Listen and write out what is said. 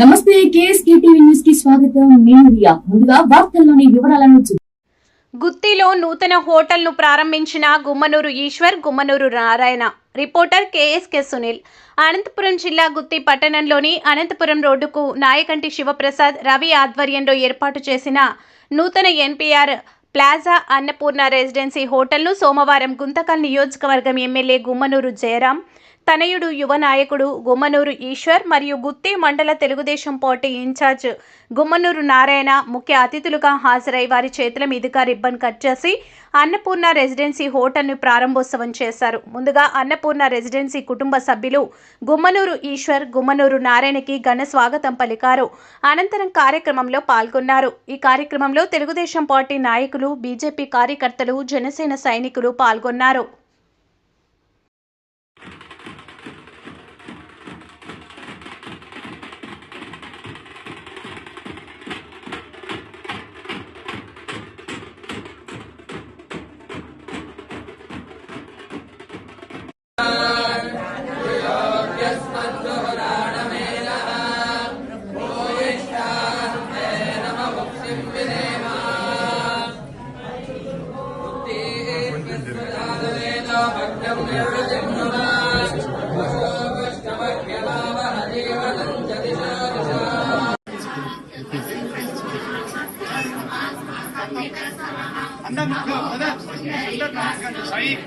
నమస్తే KSK TV న్యూస్కి స్వాగతం. నేను రియా. ముందుగా వార్తల్లోని వివరాలను గుత్తిలో నూతన హోటల్ను ప్రారంభించిన Gummanuru Eshwar Gummanuru Narayana. Reporter KSK Sunil. Anantapuram జిల్లా గుత్తి పట్టణంలోని అనంతపురం రోడ్డుకు నాయకంటి శివప్రసాద్ రవి ఆధ్వర్యంలో ఏర్పాటు చేసిన నూతన ఎన్పిఆర్ ప్లాజా అన్నపూర్ణ రెసిడెన్సీ హోటల్ను సోమవారం గుంతకల్ నియోజకవర్గం ఎమ్మెల్యే గుమ్మనూరు జయరాం తనయుడు యువ నాయకుడు గుమ్మనూరు ఈశ్వర్ మరియు గుత్తి మండల తెలుగుదేశం పార్టీ ఇన్ఛార్జ్ గుమ్మనూరు నారాయణ ముఖ్య అతిథులుగా హాజరై వారి చేతుల మీదుగా రిబ్బన్ కట్ చేసి అన్నపూర్ణ రెసిడెన్సీ హోటల్ను ప్రారంభోత్సవం చేశారు. ముందుగా అన్నపూర్ణ రెసిడెన్సీ కుటుంబ సభ్యులు గుమ్మనూరు ఈశ్వర్ గుమ్మనూరు నారాయణకి ఘన స్వాగతం పలికారు. అనంతరం కార్యక్రమంలో పాల్గొన్నారు. ఈ కార్యక్రమంలో తెలుగుదేశం పార్టీ నాయకులు నాయకులు బీజేపీ కార్యకర్తలు జనసేన సైనికులు పాల్గొన్నారు. Ahí.